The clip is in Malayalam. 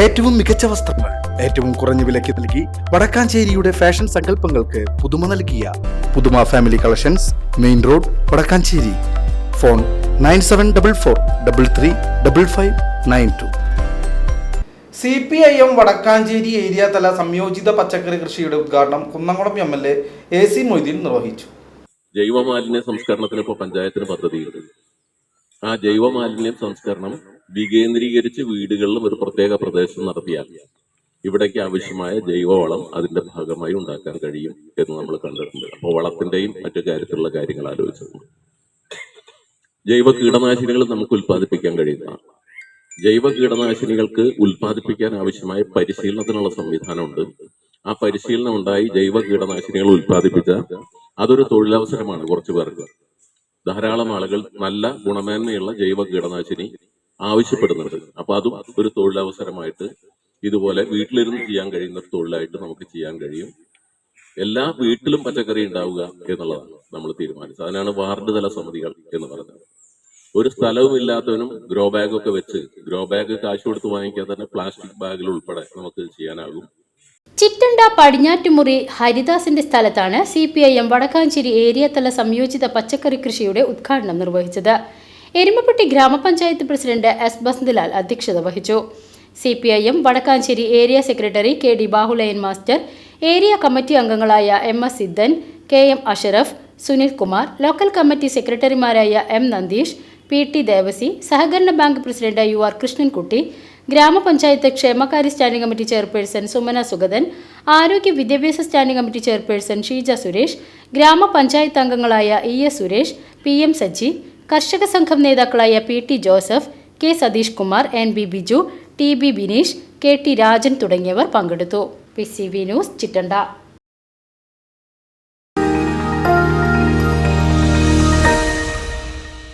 ഏറ്റവും മികച്ച വസ്ത്രങ്ങൾ ഏറ്റവും കുറഞ്ഞ വിലയ്ക്ക് നൽകി വടക്കാഞ്ചേരിയുടെ ഫാഷൻ സങ്കല്പങ്ങൾക്ക് പുതുമ നൽകിയ പുതുമ family collections main road Vadakkanchery. Phone nine seven double four double three double five nine two. C P I M Vadakkanchery area തല സംയോജിത പച്ചക്കറി കൃഷിയുടെ ഉദ്ഘാടനം Kunnamkulam M L A A C Moideen നിർവഹിച്ചു. ജൈവമാലിന്യ സംസ്കരണത്തിന് ഇപ്പോൾ പഞ്ചായത്തിന് പദ്ധതിയുണ്ട് ആ ജൈവമാലിന്യ സംസ്കരണം വികേന്ദ്രീകരിച്ച് വീടുകളിലും ഒരു പ്രത്യേക പ്രദേശം നടത്തിയാൽ ഇവിടേക്ക് ആവശ്യമായ ജൈവവളം അതിന്റെ ഭാഗമായി ഉണ്ടാക്കാൻ കഴിയും എന്ന് നമ്മൾ കണ്ടിട്ടുണ്ട്. അപ്പോൾ വളത്തിന്റെയും മറ്റു കാര്യത്തിലുള്ള കാര്യങ്ങൾ ആലോചിച്ചിട്ടുണ്ട്. ജൈവ കീടനാശിനികൾ നമുക്ക് ഉൽപ്പാദിപ്പിക്കാൻ കഴിയുന്നതാണ് ജൈവ കീടനാശിനികൾക്ക് ഉൽപ്പാദിപ്പിക്കാൻ ആവശ്യമായ പരിശീലനത്തിനുള്ള സംവിധാനമുണ്ട്. ആ പരിശീലനം ഉണ്ടായി ജൈവ കീടനാശിനികൾ ഉൽപ്പാദിപ്പിച്ച അതൊരു തൊഴിലവസരമാണ് കുറച്ചു പേർക്ക്. ധാരാളം ആളുകൾ നല്ല ഗുണമേന്മയുള്ള ജൈവ കീടനാശിനി ആവശ്യപ്പെടുന്നുണ്ട്. അപ്പൊ അതും ഒരു തൊഴിലവസരമായിട്ട് ഇതുപോലെ വീട്ടിലിരുന്ന് ചെയ്യാൻ കഴിയുന്ന ഒരു തൊഴിലായിട്ട് നമുക്ക് ചെയ്യാൻ കഴിയും. എല്ലാ വീട്ടിലും പച്ചക്കറി ഉണ്ടാവുക എന്നുള്ളതാണ് നമ്മൾ തീരുമാനിച്ചത്. അതിനാണ് വാർഡ് തല സമിതികൾ എന്ന് പറഞ്ഞത് ഒരു സ്ഥലവും ഇല്ലാത്തവനും ഗ്രോ ബാഗ് ഒക്കെ വെച്ച് ഗ്രോ ബാഗ് കാശ് കൊടുത്ത് വാങ്ങിക്കാൻ തന്നെ പ്ലാസ്റ്റിക് ബാഗിൽ ഉൾപ്പെടെ നമുക്ക് ചെയ്യാനാകും. ചിറ്റണ്ട പടിഞ്ഞാറ്റുമുറി ഹരിദാസിന്റെ സ്ഥലത്താണ് C P I M Vadakkanchery area തല സംയോജിത പച്ചക്കറി കൃഷിയുടെ ഉദ്ഘാടനം നിർവഹിച്ചത്. എരുമപ്പെട്ടി ഗ്രാമപഞ്ചായത്ത് പ്രസിഡന്റ് എസ് ബസന്ത്ലാൽ അധ്യക്ഷത വഹിച്ചു. C P I M Vadakkanchery area secretary K D Bahuleyan master area committee അംഗങ്ങളായ M S Siddhan K M Ashraf Sunil Kumar local committee സെക്രട്ടറിമാരായ M Nandeesh P T Devasi സഹകരണ bank president U R Krishnankutty ഗ്രാമപഞ്ചായത്ത് ക്ഷേമകാര്യ standing committee chairperson Sumana Sugathan ആരോഗ്യ വിദ്യാഭ്യാസ standing committee chairperson Sheeja Suresh ഗ്രാമപഞ്ചായത്ത് അംഗങ്ങളായ E S Suresh P M Saji കർഷക സംഘം നേതാക്കളായ P T Joseph K Satheesh Kumar N B Biju T B Bineesh K T Rajan തുടങ്ങിയവർ പങ്കെടുത്തു. P C V news Chittanda.